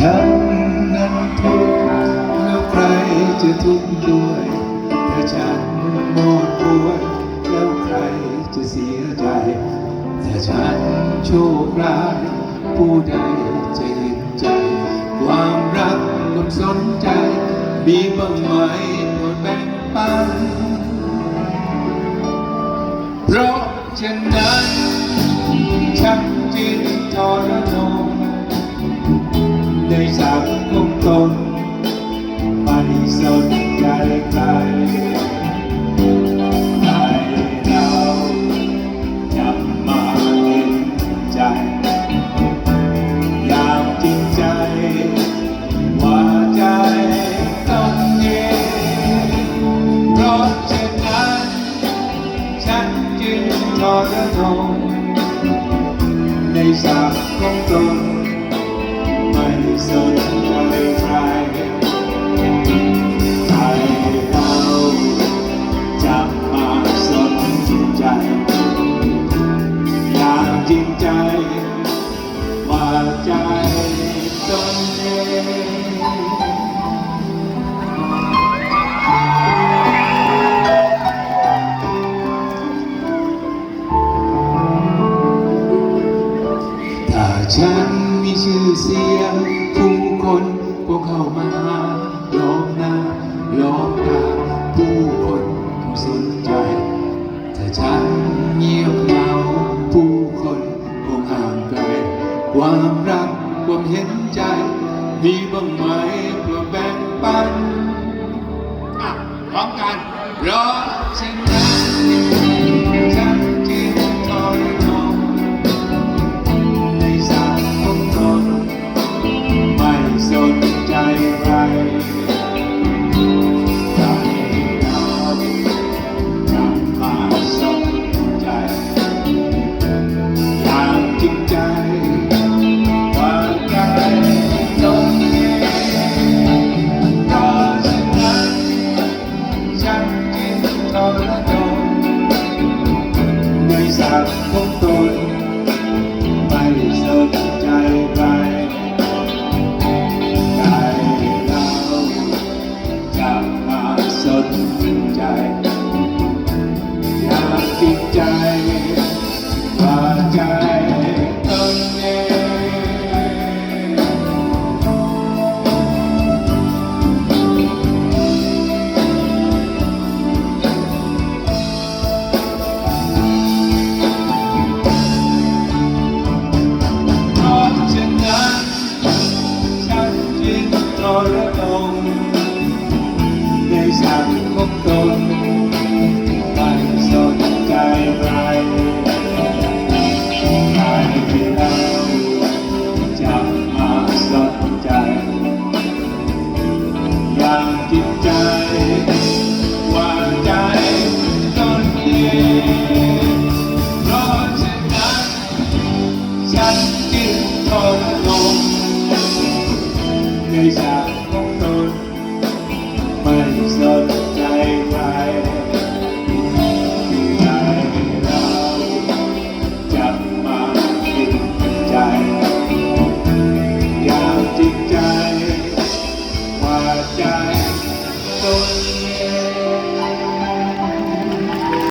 ฉันนั้นทุกข์แล้วใครจะทุกข์ด้วยถ้าฉันหมดป่วยแล้วใครจะเสียใจถ้าฉันโชคร้ายผู้ใดจะเห็นใจ ความรักคนสนใจ มีบ้างไหมโปรดแบ่งปันเพราะฉะนั้นฉันจึงทรนงใน นงในสังตนไม่สนใจใคร ว่าใจตนเองฉันมีชื่อเสียงผู้คนก็เข้ามา ความรักความเห็นใจ มีบ้างไหมเพื่อแบ่งปันอะพร้อมกันร้อง ทรนงในสัง Peace out.